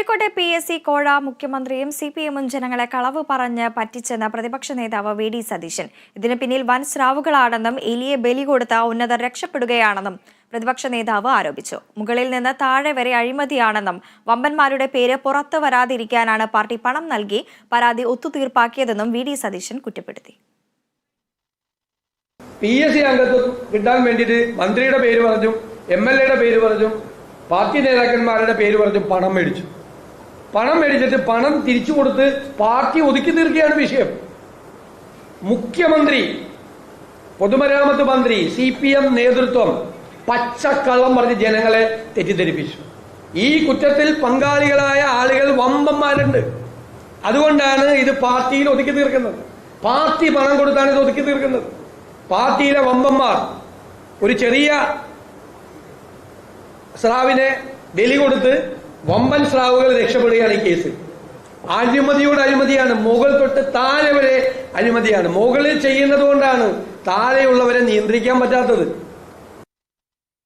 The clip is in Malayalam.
കോഴിക്കോട്ടെ പി എസ് സി കോഴ മുഖ്യമന്ത്രിയും സി പി എമ്മും ജനങ്ങളെ കളവ് പറഞ്ഞ് പറ്റിച്ചെന്ന പ്രതിപക്ഷ നേതാവ് വി ഡി സതീശൻ. ഇതിന് പിന്നിൽ വൻ സ്രാവുകളാണെന്നും എലിയെ ബലി കൊടുത്ത ഉന്നതർ രക്ഷപ്പെടുകയാണെന്നും പ്രതിപക്ഷ നേതാവ് ആരോപിച്ചു. മുകളിൽ നിന്ന് താഴെ വരെ അഴിമതിയാണെന്നും വമ്പന്മാരുടെ പേര് പുറത്തു വരാതിരിക്കാനാണ് പാർട്ടി പണം നൽകി പരാതി ഒത്തുതീർപ്പാക്കിയതെന്നും വി ഡി സതീശൻ കുറ്റപ്പെടുത്തി. പി എസ് സി അംഗത്വം കിട്ടാൻ വേണ്ടിയിട്ട് മന്ത്രിയുടെ പേര് പറഞ്ഞു എം എൽ എയുടെ പേര് പറഞ്ഞു പാർട്ടി നേതാക്കന്മാരുടെ പേര് പറഞ്ഞു പണം മേടിച്ചു. പണം മേടിച്ചിട്ട് പണം തിരിച്ചു കൊടുത്ത് പാർട്ടി ഒതുക്കി തീർക്കുകയാണ് വിഷയം. മുഖ്യമന്ത്രി പൊതുമരാമത്ത് മന്ത്രി സി പി എം നേതൃത്വം പച്ചക്കള്ളം പറഞ്ഞ് ജനങ്ങളെ തെറ്റിദ്ധരിപ്പിച്ചു. ഈ കുറ്റത്തിൽ പങ്കാളികളായ ആളുകൾ വമ്പന്മാരുണ്ട്. അതുകൊണ്ടാണ് ഇത് പാർട്ടിയിൽ ഒതുക്കി തീർക്കുന്നത്. പാർട്ടി പണം കൊടുത്താണ് ഇത് ഒതുക്കി തീർക്കുന്നത്. പാർട്ടിയിലെ വമ്പന്മാർ ഒരു ചെറിയ സ്രാവിനെ ബലി കൊടുത്ത് വമ്പൻ സ്രാവുകൾ രക്ഷപ്പെടുകയാണ് ഈ കേസിൽ അഴിമതിയോട് അഴിമതിയാണ്. മുകൾ തൊട്ട് താഴെ വരെ അഴിമതിയാണ്. മുകളിൽ ചെയ്യുന്നത് കൊണ്ടാണ് താഴെയുള്ളവരെ നിയന്ത്രിക്കാൻ പറ്റാത്തത്.